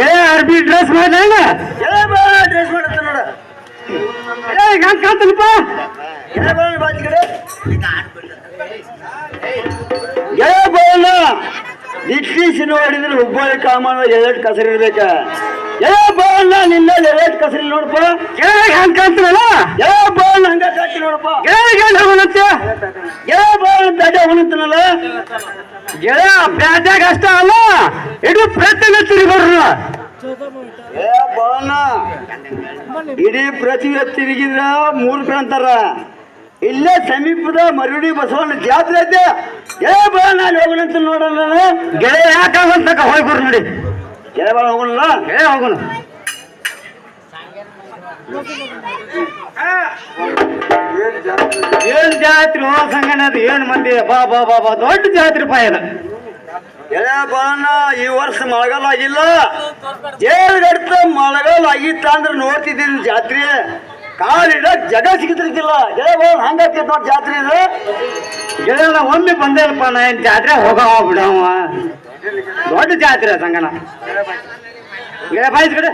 ಏ ಅರ್ಬಿ ಡ್ರೆಸ್ ಬಣ್ಣ ಡ್ರೆಸ್ ಮಾಡತ್ತ ನೋಡ. ಏ ಹಂಗ ಕಾಂತಲ್ಪ ಏ ನೋಡಿದ್ರೆ ಹುಬ್ಬಳ್ಳಿ ಕಾಮಣ್ಣ ಎರಡು ಕಸರಿರ್ಬೇಕ. ಏ ಬಣ್ಣ ನಿನ್ನ ಎಲೆಟ್ ಕಸರಿ ನೋಡಪ್ಪ. ಏ ಹಂಗ ಕಾಂತಲ್ಲ ಏ ಬಣ್ಣ ಹಂಗ ಕಾಚಿ ನೋಡಪ್ಪ. ಗಂಡ ಹೋಗತ್ತೆ ಏ ಬಣ್ಣ ದಡ್ಡ ಹೊಣತನಲ್ಲ ಗೆಳೆಯ ಬ್ಯಾಟ್ಯಾಗ ಅಷ್ಟ ಅಲ್ಲ. ಇಡೀ ಪ್ರತಿನ ತಿರುಗೋರ್ನ ಏ ಬಣ್ಣ ಇಡೀ ಪೃಥ್ವಿ ತಿರುಗಿದ್ರ ಮೂರ್ಖ ಅಂತಾರ. ಇಲ್ಲೇ ಸಮೀಪದ ಮರುಡಿ ಬಸವಣ್ಣ ಜಾತ್ರೆ ಐತೆ. ಏ ಬಾಳ ನಾನು ನೋಡಲ್ಲ. ನೋಡೋಣ ಗೆಳೆಯ ಯಾಕಾಗಂತಕ ಹೋಗ್ಬಿಡ್ರಿ ನೋಡಿ. ಬಾ ಹೋಗೋಣ ಏ ಹೋಗೋಣ ಏನ್ ಜಾತ್ರೆ ಹೋ ಅದು ಏನ್ ಮಂದಿ? ಬಾ ಬಾ ಬಾ ಬಾ ದೊಡ್ಡ ಜಾತ್ರೆ ಪಾಯದ ಏ ಬಾಣ ಈ ವರ್ಷ ಮಳೆಗಾಲ ಆಗಿಲ್ಲ. ಏಳ್ಗಡ್ತ ಮಳೆಗಾಲ ಆಗಿತ್ತ ಅಂದ್ರೆ ನೋಡ್ತಿದ್ದೀನಿ ಜಾತ್ರೆ. ಕಾಲಿಡ ಜಗ ಸಿಗತಿರ್ತಿಲ್ಲ ಗೆಳೆ ಬಾ ಹಂಗಾಕೈತೆ ದೊಡ್ಡ ಜಾತ್ರೆ ಇದು. ಗೆಳೆಯ ನಾ ಒಮ್ಮೆ ಬಂದೇನಪ್ಪ ನಾ ಏನ್ ಜಾತ್ರೆ ಹೋಗವ ಬಿಡವ ದೊಡ್ಡ ಜಾತ್ರೆ ಬಾಯ್ಸ್ ಕಡೆ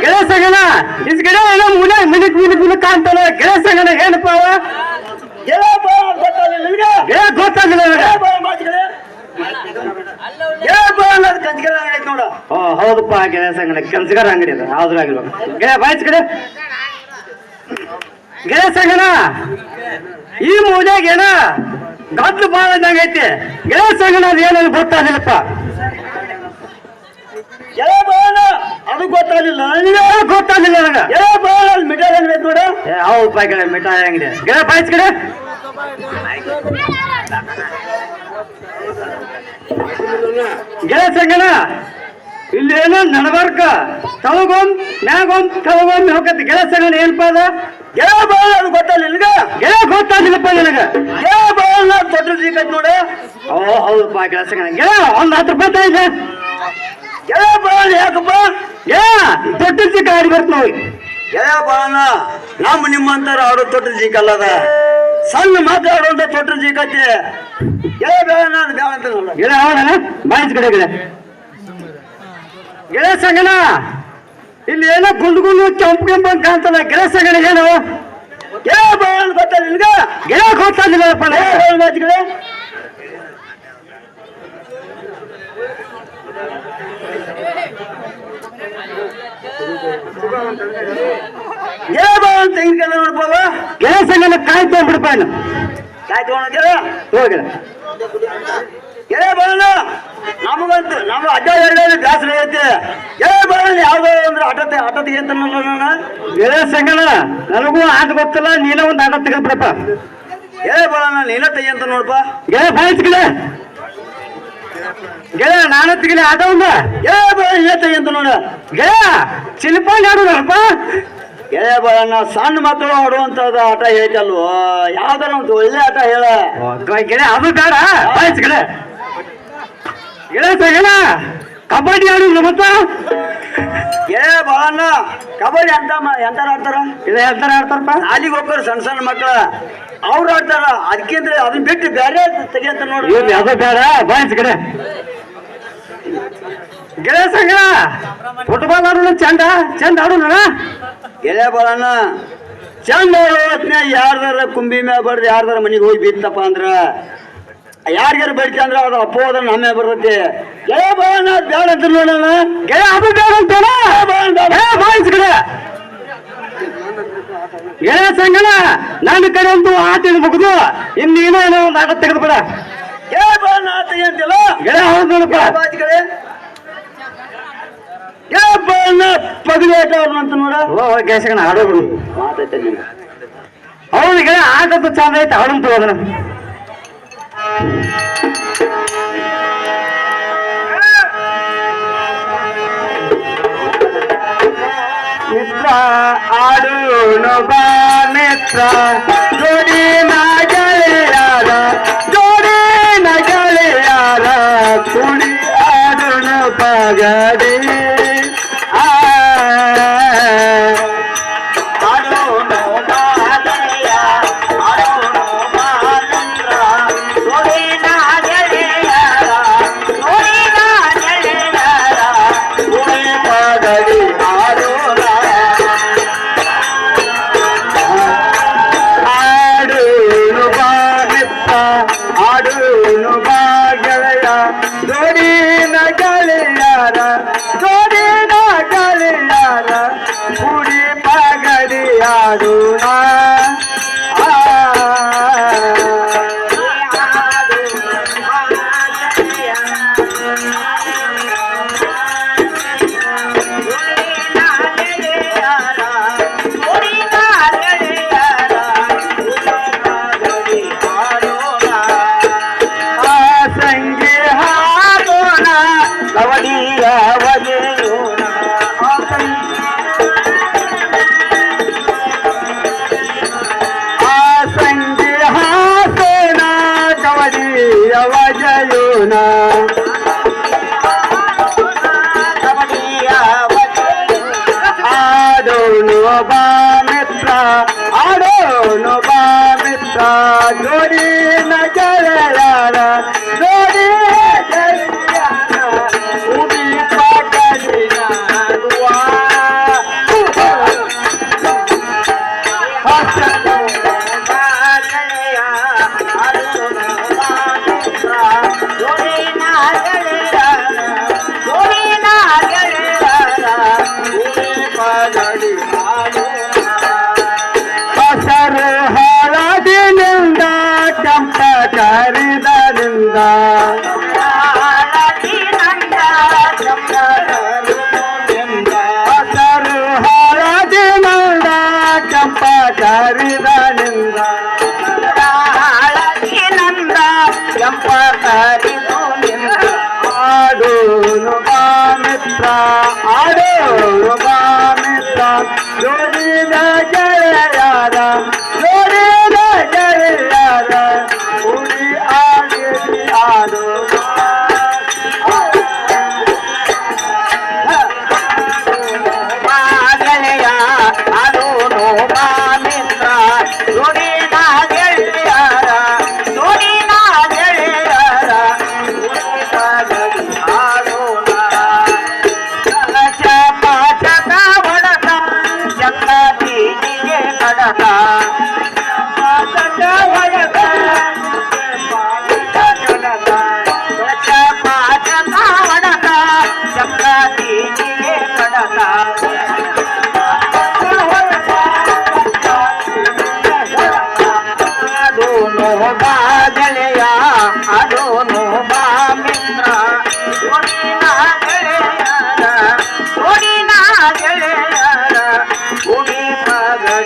ಗಿಡ ಸಂಗನ ಇಸ್ ಗೆಳೆಯ ಏನೋ ಮುನೆ ಮಿನಿಕ್ ಮಿನಿಕ್ ಮಿನಿಕ್ ಕಾಣ್ತಾನೆ ಗೆಳೆಯ ಸಂಗನ ಏನಪ್ಪ ಅವ? ಗೊತ್ತಾಗಿಲ್ಲ ಹೌದಪ್ಪ ಗೆಳೆಯ ಸಂಗನ ಕೆಲ್ಸಗಾರ ಅಂಗಡಿ ಅದ. ಹೌದ್ರ ಆಗಿಲ್ಲ ಗೆಳೆಯ ಬಾಯ್ಸ್ ಸಂಗನ ಈ ಮೂಲ್ಯಾಗ ಏನ ಗದ್ದು ಬಾಳ ಐತಿ. ಗೆಳೆಯ ಸಂಗನ ಅದು ಏನೋ ಗೊತ್ತಾಗಿಲ್ಲಪ್ಪ ಅದು ಗೊತ್ತಾಗಿಲ್ಲ ನನಗೆ ಗೊತ್ತಾಗಿಲ್ಲ ನನಗೆ. ಅಲ್ಲಿ ಮಿಠಾಯಿ ಅಂಗಡಿ ನೋಡ. ಹೌದಪ್ಪ ಕಡೆ ಮಿಠಾಯಿ ಅಂಗಡಿ ಗೆಳೆಯ ಬಾಯ್ಸ್ ಕಡೆ ಗೆಳೆಯ ಇಲ್ಲಿ ಏನೋ ನಡಬಾರ್ಕ ತವಗೊಮ್ ಮ್ಯಾಗೊಂದ್ ತವಗೊಮ್ ಹೋಗತ್ತೆ. ಗೆಳೆಯ ಸಂಗನ ಏನಪ್ಪ ಅದ ಗೆಳ ಬಾಳ ಅದು ಗೊತ್ತಲ್ಲ ನಿನಗೆ? ಗೆಳ ಗೊತ್ತಾಗಿಲ್ಲಪ್ಪ ನಿನಗ ಗೆಳ ಬಾಣ ದೊಡ್ಡ ಸಿಗತ್ ನೋಡ. ಓ, ಹೌದಪ್ಪ ಗೆಳಸಗಣ ಗೆಳೆಯ, ಒಂದ್ ಹತ್ತು ರೂಪಾಯಿ ತಾಯಿದೆ ಗೆಳ ಬಾಳ ಯಾಕಪ್ಪ? ಏ ದೊಡ್ಡ ಸಿಕ್ಕ ಆಡಿ ಬರ್ತ ನಾವು ಏ ಬಾಣ ನಮ್ಮ ನಿಮ್ಮಂತಾರ ಆಡೋ ತೊಟ್ಟ ಜೀಕಲ್ಲದ ಸಣ್ಣ ಮಾತಾಡುವಂತ ತೊಟ್ಟ ಜೀಕತ್ತೆ ಗೆಳ ಬೇಡ ಬೇಡ ಅಂತ ನೋಡ ಕಡೆ ಬಾಯ್ಸ್ ಕಡೆ, ಗೆಳೆಯ. ಗೆಳೆಯ ಸಂಗನ ಇಲ್ಲಿ ಏನೋ ಗುಂಡು ಗುಂಡು ಕೆಂಪು ಕೆಂಪು ಅಂತ ಕಾಣ್ತದ. ಗೆಳೆಯ ಸಂಗನ ಏನು ಏ ಗೊತ್ತಿಲ್ಲ ಹೋಗ್ತಾ ಗೆಳೆಯ ಗೊತ್ತಾಗಿಲ್ಲಪ್ಪ ನನಗೆ. ಮಾತುಗಳೇ ಏ ಬಾಣ ತೆಂಗಿನಕಾಯಿ ನೋಡ್ಬೋದ? ಗೆಳೆಯ ಸಂಗನ ಕಾಯಿ ತೊಗೊಂಡ್ಬಿಡಪ್ಪ ಇನ್ನು ಕಾಯ್ ತಗೊಂಡ ಬರೋಣ ನಮಗಂತೂ ನಮ್ಮ ಅಡ್ಡ ಹೇಳಿದ್ರೆ ಬ್ಯಾಸರ ಐತಿ ಎಳೆ ಬರೋಣ ಯಾವ್ದೋ ಅಂದ್ರೆ ಆಟದ ಆಟದ ಅಂತ ನಾನು ಸಂಗನ ನನಗೂ ಆಟ ಗೊತ್ತಿಲ್ಲ, ನೀನ ಒಂದು ಆಟ ತೆಗೆದ್ರಪ್ಪ ಎಳೆ ಬರೋಣ ನಾನು ನೀನ ತೆಗಿ ಅಂತ ನೋಡಪ್ಪ. ಗೆಳೆಯ ಬಾಯ್ಸ್ ಗೆಳೆಯ ಗೆಳೆಯ ನಾನು ತೆಗಿಲಿ, ಆಟ ಒಂದ ಏ ಬರೋಣ ನೀನ ತೆಗಿ ಅಂತ ನೋಡ. ಗೆಳ ಚಿಲ್ಪಂಡ್ ಆಡೋದಪ್ಪ ಬಾಳ ಸಣ್ಣ ಮಕ್ಕಳು ಆಡುವಂತದ ಆಟ ಹೇಳ್ತಲ್ವ ಯಾವ್ದಾರ ಒಂದು ಒಳ್ಳೆ ಆಟ ಹೇಳ. ಗೆಳೆ ಅದು ಬೇಡ. ಬಾಯ್ಸ್ ಸಂಗನ ಕಬಡ್ಡಿ ಆಡೋಣ ಮತ್ತ. ಏ ಬಾಳಣ್ಣ ಕಬಡ್ಡಿ ಅಂತ ಎಂತಾರ ಆಡ್ತಾರ? ಇಲ್ಲ ಎಂತಾರ ಆಡ್ತಾರಪ್ಪ. ಅಲ್ಲಿಗೆ ಒಬ್ಬರು ಸಣ್ಣ ಸಣ್ಣ ಮಕ್ಕಳ. ಅವ್ರು ಆಡ್ತಾರ ಅದಕ್ಕಿಂತ ಅದನ್ನ ಬಿಟ್ಟು ಬೇರೆ ತೆಗಿಯಂತ ನೋಡಿ. ಅದು ಬೇಡ ಬಾಯ್ಸ್ ಕಡೆ. ಗೆಳೆಯ ಸಂಗ ಫುಟ್ಬಾಲ್ ಆಡೋಣ ಚಂದ ಚಂದ ಆಡೋಣ. ಗೆಳೆಯ ಬಾಳಣ್ಣ ಚಂದ ಆಡೋತ್ನ ಯಾರ್ದಾರ ಕುಂಬಿ ಮ್ಯಾಗ ಬಡ್ದು ಯಾರ್ದಾರ ಮನೆಗೆ ಹೋಗಿ ಬಿತ್ತಪ್ಪ ಅಂದ್ರ ಯಾರಿಗಾರ ಬೇಡಿಕೆ ಅಂದ್ರೆ ಅದು ಅಪ್ಪು ಹೋದ್ರೆ ನಮ್ಮೆ ಬರುತ್ತೆ. ಎಲೆ ಭವನ ಬೇಡ ಅಂತ ನೋಡೋಣ. ಗೆಳ ಅದು ಬೇಡ ಅಂತಾನ ಸಂಗನ ನನ್ನ ಕಡೆ ಒಂದು ಆಟ ಇರ್ಬಹುದು ಇನ್ನು ಏನೋ ಏನೋ ಒಂದು ಆಟ ತೆಗೆದುಬಿಡ ಏ ಬಾಳಣ್ಣ ತೆಗಿ ಅಂತಿಲ್ಲ ಗೆಳೆಯ ಹೌದು ನೋಡಪ್ಪ ಬಾಜಿಗಳೇ ಏ ಬಾಳಣ್ಣ ಪಗಲೇಟ ಅವ್ರನ್ನ ಅಂತ ನೋಡ. ಓ ಆಡೋಬಿಡು ಮಾತೈತೆ ನೀನು ಆಟದ್ದು ಚಂದ ಐತೆ ಹಾಡಂತ ಅದನ್ನ. ಮಿತ್ರ ಆಡೋಣ ಬಾ ಮಿತ್ರ ಜೋಡಿ ಗೆಳೆಯಾರ ಜೋಡಿ ಗೆಳೆಯಾರ ಕುಡಿ আরও নবাব সাজরে ಕೆಂಪ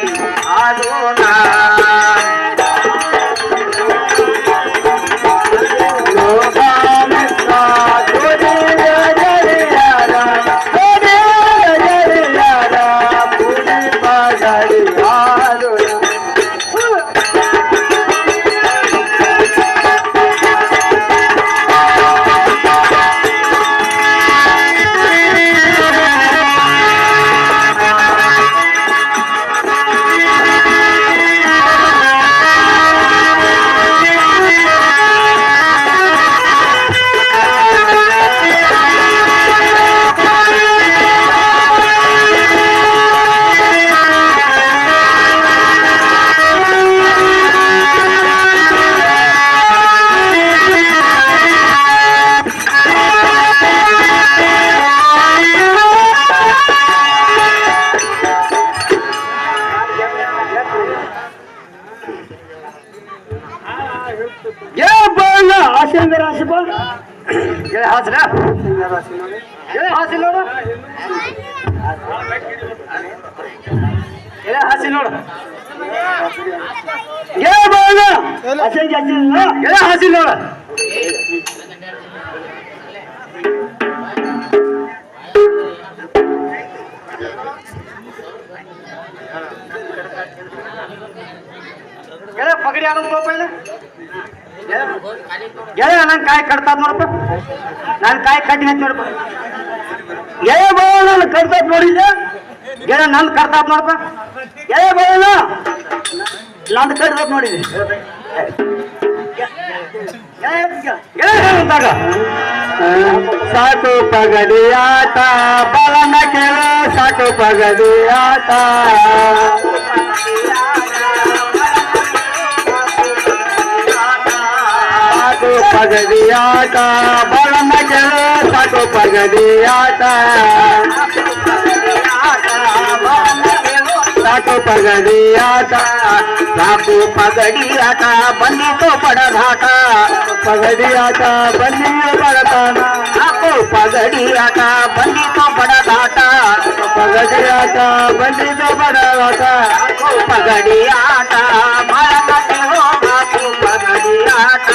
ಪಗಡಿ ಆಡೋಣ. ಹಾಸಿ ನೋಡು. ಏ ಬಣ್ಣ ಆಸೆ ಏ ಹಾಸಿ ನೋಡು. ಗೆಳೆಯ ಪಗಡಿ ಆಡೋದು ಪೈಲ ಗೆಳೆಯ ನನ್ ಕಾಯಿ ಕಟ್ತಾದ ನೋಡಪ್ಪ. ನಾನು ಕಾಯಿ ಕಟ್ಟಿ ಹಚ್ಚಿ ನೋಡಪ್ಪ. ಗೆಳೆಯ ಬಾಳ ನಾನು ಕಟ್ತಾದ ನೋಡಿದ್ದೆ ಗೆಳೆಯ ನನ್ ಕಟ್ತಾದ ನೋಡಪ್ಪ. ಗೆಳೆಯ ಬಾಳ ನಂದು ಕಟ್ತಾದ ನೋಡಿದ್ದೆ ಗೆಳೆಯ ಅಂತಾಗ ಸಾಕು ಪಗಡಿ ಆಟ ಬಲನ ಕೇಳ ಸಾಕು ಪಗಡಿ ಆಟ ಸಾಕು ಪಗಡಿ ಆಟ ಬಾಳಮ್ಮ ಗೆಳು ಸಾಕು ಪಗಡಿ ಆಟ ಸಾಕು ಪಗಡಿ ಆಟ ಸಾಕು ಪಗಡಿ ಆಟ ಬಂದಿತು ಪಡದಾಟ ಪಗಡಿ ಆಟ ಬನ್ನಿಯು ಬಡತಾನ ಸಾಕು ಪಗಡಿ ಆಟ ಬಂದಿತು ಪಡದಾಟ ಪಗಡಿ ಆಟ ಬಂದಿದ್ದು ಬಡವಾಟ ಸಾಕು ಪಗಡಿ ಆಟ ಬಾಳಮಗೆಳು ಸಾಕು ಪಗಡಿ ಆಟ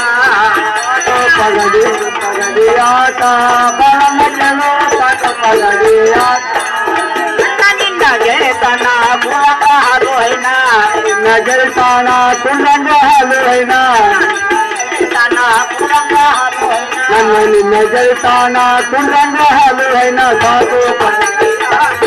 ಪಗಡಿ ಪಗಡಿ ಆಟ ಬಾಳಮ್ಮ ಗೆಳು ಸಾಕು ಪಗಡಿ नज़र ताना कुरंग हलना नज़र ताना कुरंग हलना साधु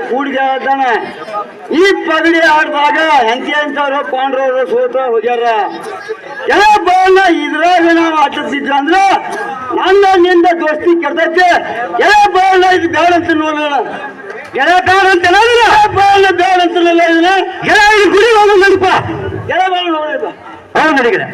ಕೂಡಿಗೆ ಕೂಡಿಗೆ ಆಡ್ತಾನೆ ಈ ಪಗಡಿ ಆಡಿದಾಗ ಹೆಂಚಿ ಅಂತವ್ರು ಕೊಂಡ್ರವ್ರು ಸೋತ ಹೋಗ್ಯಾರ ಏ ಬರೋಣ ಇದ್ರಾಗ ನಾವು ಆಟದಿದ್ರ ಅಂದ್ರ ನನ್ನ ನಿಂದ ದೋಸ್ತಿ ಕೆಡ್ತೈತೆ ಏ ಬರೋಣ ಇದು ಬೇಡ ಅಂತ ನೋಡೋಣ ಗೆಳೆ ಬೇಡ ಅಂತ ಬರೋಣ ಬೇಡ ಅಂತ ಇದನ್ನ ಗೆಳೆ ಇಲ್ಲಿ ಗುಡಿ ಹೋಗೋಣಪ್ಪ ಗೆಳೆ ಬೇಡ ನೋಡಪ್ಪ ಹೌದು ನಡಿಗಡೆ